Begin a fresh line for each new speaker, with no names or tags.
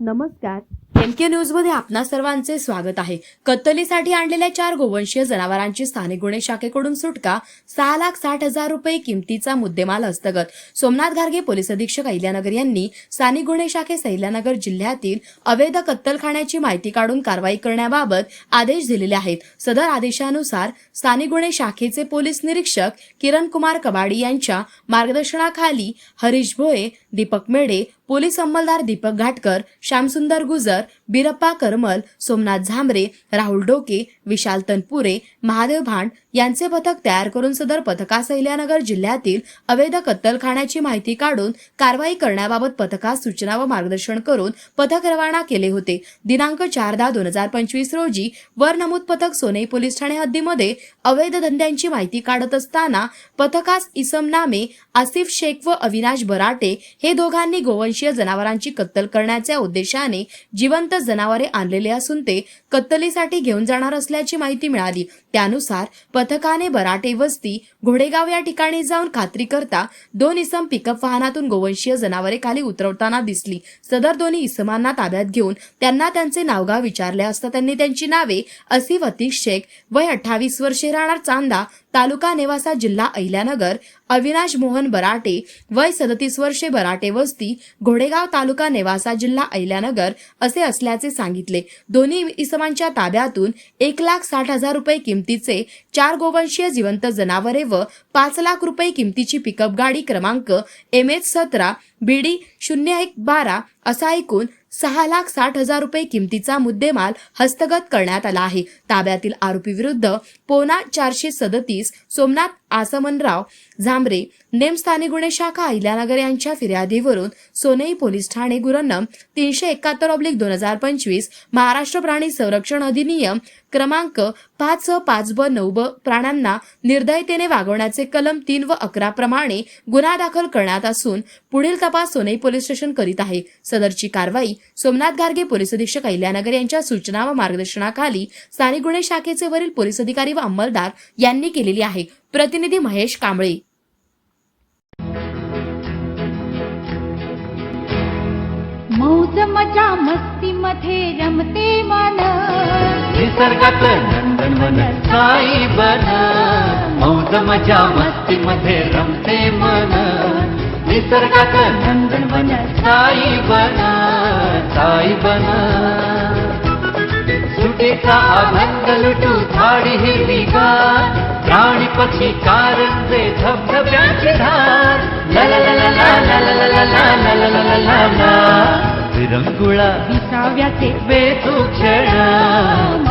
नमस्कार एम के न्यूज आपणा सर्वांचे स्वागत आहे. कत्तलीसाठी आणलेल्या चार गोवंशीय जनावरांची स्थानिक गुन्हे शाखेकडून सुटका सहा लाख साठ हजार रुपये किमतीचा मुद्देमाल हस्तगत. सोमनाथ गार्गे पोलीस अधीक्षक अहिल्यानगर यांनी स्थानिक गुन्हे शाखेस अहिल्यानगर जिल्ह्यातील अवैध कत्तलखान्याची माहिती काढून कारवाई करण्याबाबत आदेश दिलेले आहेत. सदर आदेशानुसार स्थानिक गुन्हे शाखेचे पोलीस निरीक्षक किरण कुमार कबाडी यांच्या मार्गदर्शनाखाली हरीश भोये दीपक मेढे पोलीस अंमलदार दीपक घाटकर श्यामसुंदर गुजर बिरप्पा करमल सोमनाथ झांबरे राहुल डोके विशाल तनपुरे महादेव भांड यांचे पथक तयार करून सदर पथकास अहिल्यानगर जिल्ह्यातील अवैध कत्तलखान्याची माहिती काढून कारवाई करण्याबाबत पथकास सूचना व मार्गदर्शन करून पथक रवाना केले होते. दिनांक चार दहा दोन हजार पंचवीस रोजी वर नमूद पथक सोनई पोलीस ठाणे हद्दीमध्ये अवैध धंद्यांची माहिती काढत असताना पथकास इसम नामे आसिफ शेख व अविनाश बराटे हे दोघांनी गोवंशीय जनावरांची कत्तल करण्याच्या उद्देशाने जिवंत जनावरे आणलेले असून ते कत्तलीसाठी घेऊन जाणार असल्याची माहिती मिळाली. त्यानुसार पथकाने बराटे वस्ती घोडेगाव या ठिकाणी जाऊन खात्री करता दोन इसम पिकअप वाहनातून गोवंशीय जनावरे खाली उतरवताना दिसली. सदर दोन्ही इसमांना ताब्यात घेऊन त्यांना त्यांचे नावगाव विचारले असता त्यांनी त्यांची नावे असिफ अतिक शेख वय अठ्ठावीस वर्षे राहणार चांदा तालुका नेवासा जिल्हा अहिल्यानगर अविनाश मोहन बराटे वय सदतीस वर्षे बराटे वस्ती घोडेगाव तालुका नेवासा जिल्हा अहिल्यानगर असे असल्याचे सांगितले. दोन्ही इसमांच्या ताब्यातून एक लाख साठ हजार रुपये किमतीचे चार गोवंशीय जिवंत जनावरे व पाच लाख रुपये किमतीची पिकअप गाडी क्रमांक एम एच सतरा बीडी शून्य एक बारा असा एकूण सहा लाख साठ हजार रुपये किमतीचा मुद्देमाल हस्तगत करण्यात आला आहे. ताब्यातील आरोपी विरुद्ध पोना चारशे सदतीस सोमनाथ आसमनराव झांबरे नेम स्थानिक गुन्हे शाखा अहिल्यानगर यांच्या फिर्यादीवरून सोनई पोलीस ठाणे गुरन्नम तीनशे एकाहत्तर ऑब्लिक दोन हजार पंचवीस महाराष्ट्र प्राणी संरक्षण अधिनियम क्रमांक पाच स पाच ब नऊ ब प्राण्यांना निर्दयतेने वागवण्याचे कलम तीन व अकरा प्रमाणे गुन्हा दाखल करण्यात असून पुढील तपास सोनई पोलीस स्टेशन करीत आहे. सदरची कारवाई सोमनाथ गार्गे पोलीस अधीक्षक अहिल्यानगर यांच्या सूचना व मार्गदर्शनाखाली स्थानिक गुन्हे शाखेचे वरील पोलीस अधिकारी व अंमलदार यांनी केलेली आहे. प्रतिनिधी महेश कांबळे.
मौज मजा मस्ती मध्ये रमते मन
निसर्गात नंदनवन साई बन मौज मजा मस्ती मध्ये रमते मन निसर्गात नंदनवन साई बन साई बन सुटीचा अभंग लुटू झाडी हिरवी गार प्राणी पक्षी कारंजे धबधब्याची धार ला ला ला ला ला ला ला ला ला ला ला ला ला ला ला विरंगुळा
विसाव्याचे
वेचू क्षण